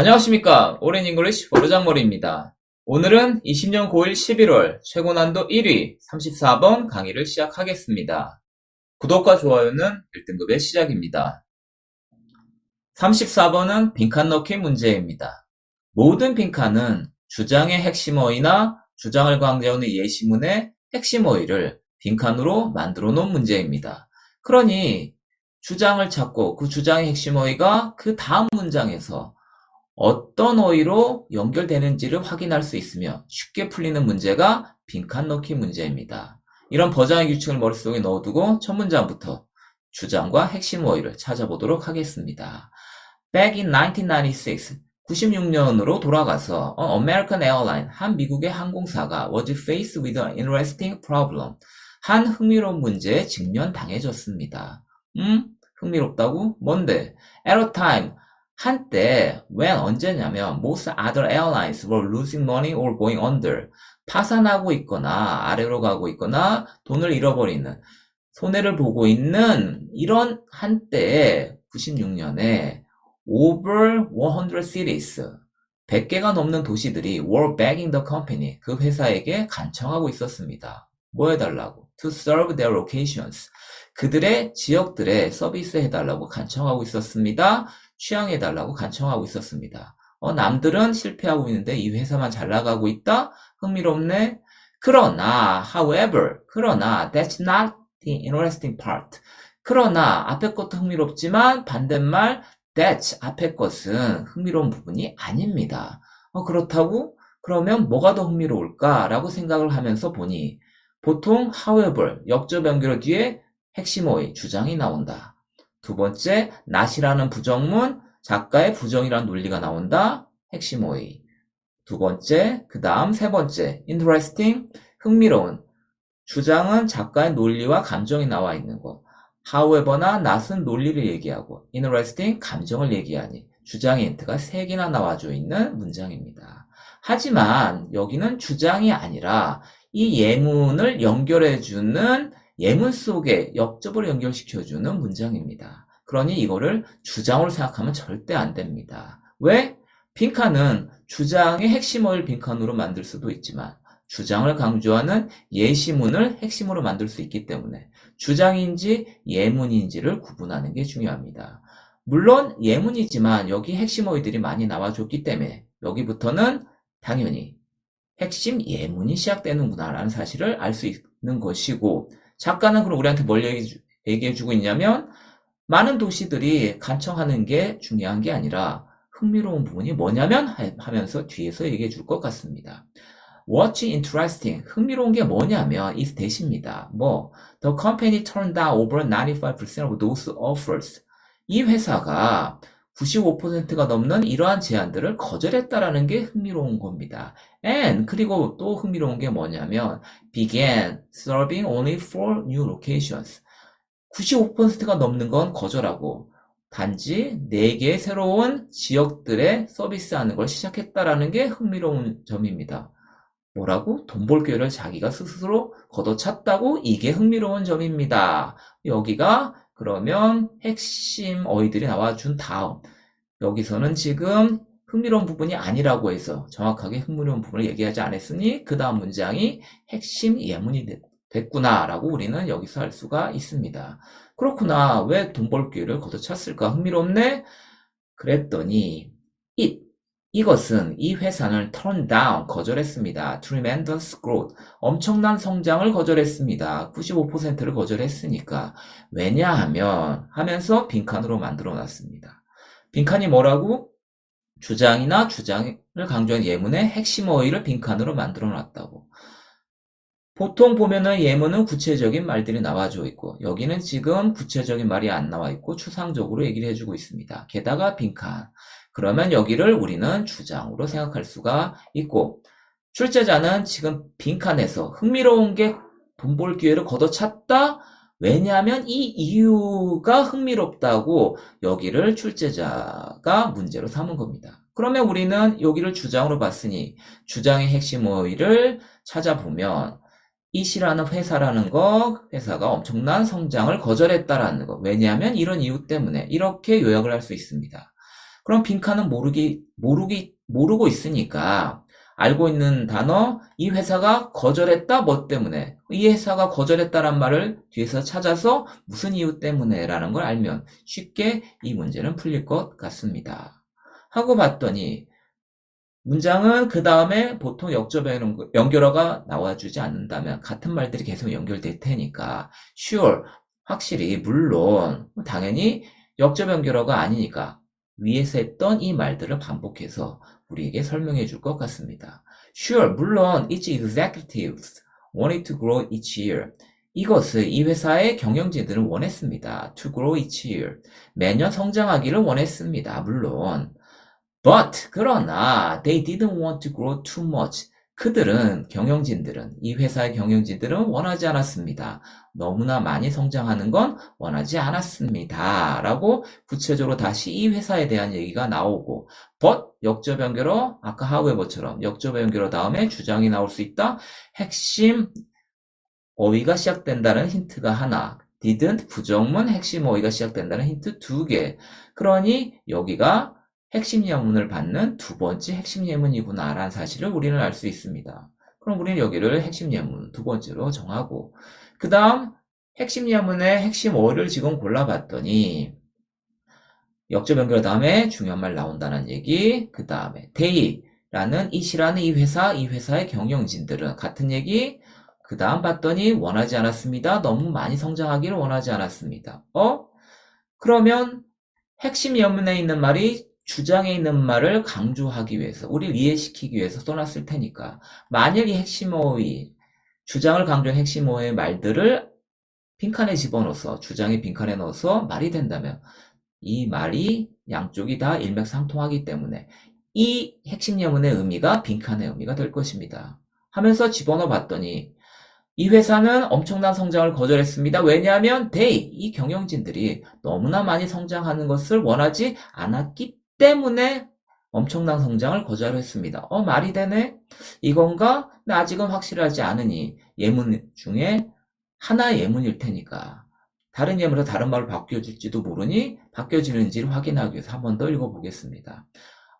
안녕하십니까. 오렌 잉글리시 보르장머리입니다. 오늘은 20년 고1 11월 최고난도 1위 34번 강의를 시작하겠습니다. 구독과 좋아요는 1등급의 시작입니다. 34번은 빈칸 넣기 문제입니다. 모든 빈칸은 주장의 핵심어이나 주장을 강조하는 예시문의 핵심어휘를 빈칸으로 만들어 놓은 문제입니다. 그러니 주장을 찾고 그 주장의 핵심어휘가 그 다음 문장에서 어떤 어휘로 연결되는지를 확인할 수 있으며 쉽게 풀리는 문제가 빈칸 넣기 문제입니다. 이런 버장의 규칙을 머릿속에 넣어두고 첫 문장부터 주장과 핵심 어휘를 찾아보도록 하겠습니다. Back in 1996, 96년으로 돌아가서 어, American Airline, 한 미국의 항공사가 was faced with an interesting problem. 한 흥미로운 문제에 직면당해졌습니다. 음? 흥미롭다고? 뭔데? At a time, 한때, when 언제냐면, most other airlines were losing money or going under. 파산하고 있거나, 아래로 가고 있거나, 돈을 잃어버리는, 손해를 보고 있는, 이런 한때에, 96년에, over 100 cities, 100개가 넘는 도시들이 were begging the company, 그 회사에게 간청하고 있었습니다. 뭐 해달라고? to serve their locations. 그들의 지역들에 서비스 해달라고 간청하고 있었습니다. 취향해달라고 간청하고 있었습니다. 어, 남들은 실패하고 있는데 이 회사만 잘 나가고 있다? 흥미롭네? 그러나, however, 그러나, that's not the interesting part. 그러나, 앞에 것도 흥미롭지만, 반대말, that's, 앞에 것은 흥미로운 부분이 아닙니다. 어, 그렇다고? 그러면 뭐가 더 흥미로울까? 라고 생각을 하면서 보니, 보통, however, 역적 연결 뒤에 핵심어의 주장이 나온다. 두 번째, not이라는 부정문, 작가의 부정이라는 논리가 나온다. 핵심어의. 두 번째, 그 다음 세 번째, interesting, 흥미로운. 주장은 작가의 논리와 감정이 나와 있는 것. however나 not은 논리를 얘기하고, interesting, 감정을 얘기하니, 주장의 힌트가 세 개나 나와져 있는 문장입니다. 하지만 여기는 주장이 아니라 이 예문을 연결해주는 예문 속에 역접을 연결시켜주는 문장입니다. 그러니 이거를 주장으로 생각하면 절대 안 됩니다. 왜? 빈칸은 주장의 핵심어를 빈칸으로 만들 수도 있지만 주장을 강조하는 예시문을 핵심으로 만들 수 있기 때문에 주장인지 예문인지를 구분하는 게 중요합니다. 물론 예문이지만 여기 핵심 어휘들이 많이 나와줬기 때문에 여기부터는 당연히 핵심 예문이 시작되는구나라는 사실을 알 수 있는 것이고 작가는 그럼 우리한테 뭘 얘기해 주고 있냐면 많은 도시들이 간청하는 게 중요한 게 아니라 흥미로운 부분이 뭐냐면 하면서 뒤에서 얘기해 줄 것 같습니다. What's interesting? 흥미로운 게 뭐냐면 is 대시입니다. 뭐 The company turned down over 95% of those offers. 이 회사가 95%가 넘는 이러한 제안들을 거절했다라는 게 흥미로운 겁니다. And 그리고 또 흥미로운 게 뭐냐면 began serving only four new locations. 95%가 넘는 건 거절하고 단지 4개의 새로운 지역들에 서비스하는 걸 시작했다라는 게 흥미로운 점입니다. 뭐라고? 돈 벌 기회를 자기가 스스로 걷어찼다고? 이게 흥미로운 점입니다. 여기가 그러면 핵심 어휘들이 나와준 다음 여기서는 지금 흥미로운 부분이 아니라고 해서 정확하게 흥미로운 부분을 얘기하지 않았으니 그 다음 문장이 핵심 예문이 됐구나라고 우리는 여기서 알 수가 있습니다. 그렇구나. 왜 돈 벌 기회를 걷어찼을까? 흥미롭네? 그랬더니 it 이것은 이 회사는 turn down 거절했습니다. tremendous growth 엄청난 성장을 거절했습니다. 95%를 거절했으니까 왜냐하면 하면서 빈칸으로 만들어 놨습니다. 빈칸이 뭐라고? 주장이나 주장을 강조한 예문의 핵심 어휘를 빈칸으로 만들어 놨다고. 보통 보면은 예문은 구체적인 말들이 나와져 있고 여기는 지금 구체적인 말이 안 나와 있고 추상적으로 얘기를 해주고 있습니다. 게다가 빈칸. 그러면 여기를 우리는 주장으로 생각할 수가 있고 출제자는 지금 빈칸에서 흥미로운 게 돈 벌 기회를 걷어찼다? 왜냐하면 이 이유가 흥미롭다고 여기를 출제자가 문제로 삼은 겁니다. 그러면 우리는 여기를 주장으로 봤으니 주장의 핵심 어휘를 찾아보면 이시라는 회사라는 거, 회사가 엄청난 성장을 거절했다라는 거. 왜냐하면 이런 이유 때문에 이렇게 요약을 할 수 있습니다. 그럼 빈칸은 모르기, 모르기, 모르고 있으니까 알고 있는 단어, 이 회사가 거절했다, 뭐 때문에? 이 회사가 거절했다란 말을 뒤에서 찾아서 무슨 이유 때문에 라는 걸 알면 쉽게 이 문제는 풀릴 것 같습니다. 하고 봤더니 문장은 그 다음에 보통 역접 연결어가 나와주지 않는다면 같은 말들이 계속 연결될 테니까 sure, 확실히, 물론, 당연히 역접 연결어가 아니니까 위에서 했던 이 말들을 반복해서 우리에게 설명해 줄 것 같습니다. Sure, 물론 each executives wanted to grow each year. 이것을 이 회사의 경영진들은 원했습니다. To grow each year. 매년 성장하기를 원했습니다. 물론. But 그러나 they didn't want to grow too much. 그들은 경영진들은 이 회사의 경영진들은 원하지 않았습니다. 너무나 많이 성장하는 건 원하지 않았습니다. 라고 구체적으로 다시 이 회사에 대한 얘기가 나오고 but 역접 연결어 아까 하우에버처럼 역접 연결어 다음에 주장이 나올 수 있다. 핵심 어휘가 시작된다는 힌트가 하나 didn't 부정문 핵심 어휘가 시작된다는 힌트 두 개. 그러니 여기가 핵심 예문을 받는 두 번째 핵심 예문이구나 라는 사실을 우리는 알 수 있습니다. 그럼 우리는 여기를 핵심 예문 두 번째로 정하고 그 다음 핵심 예문의 핵심 어를 지금 골라봤더니 역접 연결 다음에 중요한 말 나온다는 얘기 그 다음에 데이라는 이시라는 이 회사 이 회사의 경영진들은 같은 얘기 그 다음 봤더니 원하지 않았습니다. 너무 많이 성장하기를 원하지 않았습니다. 어? 그러면 핵심 예문에 있는 말이 주장에 있는 말을 강조하기 위해서, 우리를 이해시키기 위해서 써놨을 테니까, 만일 이 핵심 어휘, 주장을 강조한 핵심 어휘의 말들을 빈칸에 집어넣어서, 주장의 빈칸에 넣어서 말이 된다면, 이 말이 양쪽이 다 일맥상통하기 때문에, 이 핵심 예문의 의미가 빈칸의 의미가 될 것입니다. 하면서 집어넣어 봤더니, 이 회사는 엄청난 성장을 거절했습니다. 왜냐하면 they, 이 경영진들이 너무나 많이 성장하는 것을 원하지 않았기 때문에 엄청난 성장을 거절했습니다. 어, 말이 되네? 이건가? 근데 아직은 확실하지 않으니 예문 중에 하나의 예문일 테니까 다른 예문으로 다른 말로 바뀌어질지도 모르니 바뀌어지는지를 확인하기 위해서 한 번 더 읽어보겠습니다.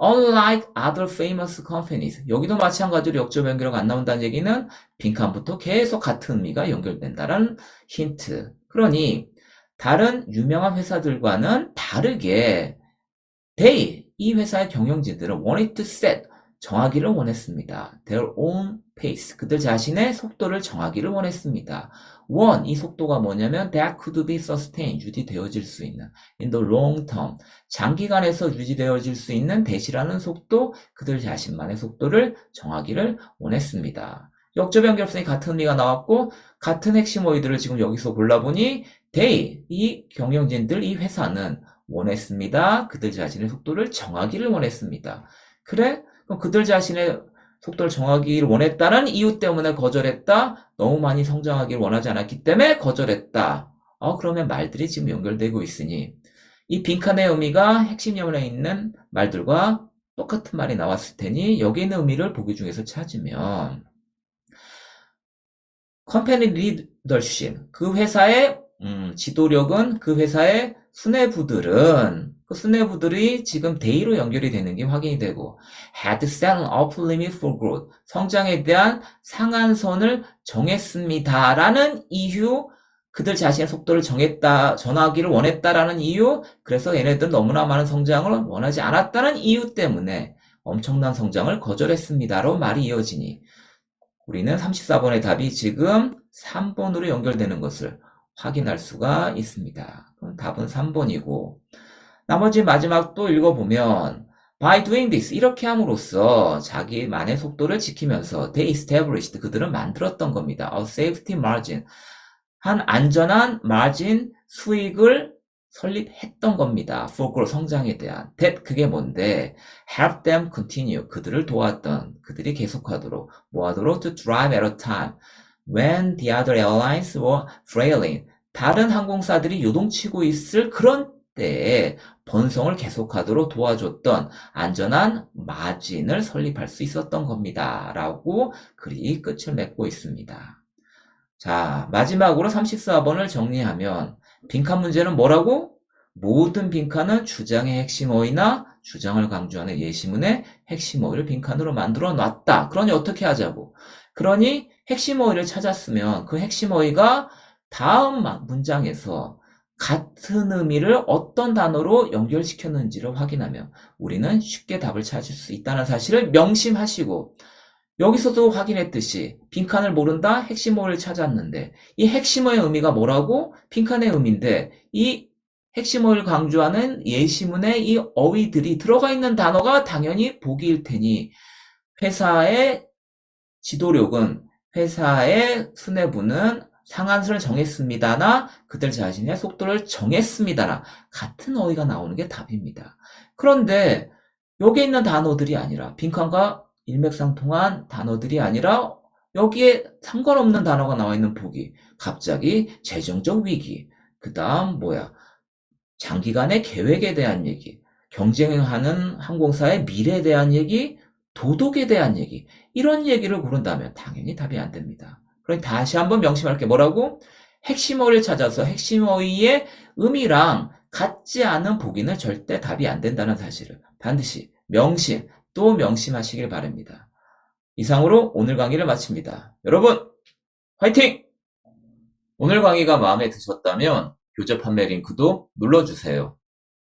Unlike other famous companies. 여기도 마찬가지로 역접 연결어가 안 나온다는 얘기는 빈칸부터 계속 같은 의미가 연결된다는 힌트. 그러니 다른 유명한 회사들과는 다르게 They, 이 회사의 경영진들은 wanted to set, 정하기를 원했습니다. Their own pace, 그들 자신의 속도를 정하기를 원했습니다. One, 이 속도가 뭐냐면 that could be sustained, 유지되어질 수 있는 in the long term, 장기간에서 유지되어질 수 있는 대시라는 속도, 그들 자신만의 속도를 정하기를 원했습니다. 역접 연결성이 같은 의미가 나왔고 같은 핵심 어휘들을 지금 여기서 골라보니 they, 이 경영진들, 이 회사는 원했습니다. 그들 자신의 속도를 정하기를 원했습니다. 그래? 그럼 그들 자신의 속도를 정하기를 원했다는 이유 때문에 거절했다. 너무 많이 성장하기를 원하지 않았기 때문에 거절했다. 어, 그러면 말들이 지금 연결되고 있으니 이 빈칸의 의미가 핵심 예문에 있는 말들과 똑같은 말이 나왔을 테니 여기 있는 의미를 보기 중에서 찾으면 컴퍼니 리더십 그 회사의 음, 지도력은 그 회사의 수뇌부들은 그 수뇌부들이 지금 데이로 연결이 되는 게 확인이 되고 had set an upper limit for growth 성장에 대한 상한선을 정했습니다라는 이유 그들 자신의 속도를 정했다 전하기를 원했다라는 이유 그래서 얘네들 너무나 많은 성장을 원하지 않았다는 이유 때문에 엄청난 성장을 거절했습니다로 말이 이어지니 우리는 34번의 답이 지금 3번으로 연결되는 것을 확인할 수가 있습니다. 그럼 답은 3번이고 나머지 마지막 또 읽어보면 By doing this 이렇게 함으로써 자기만의 속도를 지키면서 they established 그들은 만들었던 겁니다. A safety margin 한 안전한 마진 수익을 설립했던 겁니다. for growth 성장에 대한 that 그게 뭔데 help them continue 그들을 도왔던 그들이 계속하도록 뭐하도록 to drive at a time when the other airlines were flailing 다른 항공사들이 요동치고 있을 그런 때에 번성을 계속하도록 도와줬던 안전한 마진을 설립할 수 있었던 겁니다. 라고 글이 끝을 맺고 있습니다. 자, 마지막으로 34번을 정리하면 빈칸 문제는 뭐라고? 모든 빈칸은 주장의 핵심 어휘나 주장을 강조하는 예시문의 핵심 어휘를 빈칸으로 만들어 놨다. 그러니 어떻게 하자고? 그러니 핵심 어휘를 찾았으면 그 핵심 어휘가 다음 마- 문장에서 같은 의미를 어떤 단어로 연결시켰는지를 확인하면 우리는 쉽게 답을 찾을 수 있다는 사실을 명심하시고 여기서도 확인했듯이 빈칸을 모른다 핵심 어휘를 찾았는데 이 핵심어의 의미가 뭐라고? 빈칸의 의미인데 이 핵심어를 강조하는 예시문의 이 어휘들이 들어가 있는 단어가 당연히 보기일 테니 회사의 지도력은 회사의 수뇌부는 상한선을 정했습니다나 그들 자신의 속도를 정했습니다나 같은 어휘가 나오는 게 답입니다. 그런데 여기에 있는 단어들이 아니라 빈칸과 일맥상통한 단어들이 아니라 여기에 상관없는 단어가 나와 있는 보기 갑자기 재정적 위기 그 다음 뭐야 장기간의 계획에 대한 얘기, 경쟁하는 항공사의 미래에 대한 얘기, 도덕에 대한 얘기, 이런 얘기를 고른다면 당연히 답이 안 됩니다. 그럼 다시 한번 명심할게. 뭐라고? 핵심 어휘를 찾아서 핵심 어휘의 의미랑 같지 않은 보기는 절대 답이 안 된다는 사실을 반드시 명심, 또 명심하시길 바랍니다. 이상으로 오늘 강의를 마칩니다. 여러분, 화이팅! 오늘 강의가 마음에 드셨다면 교재 판매 링크도 눌러주세요.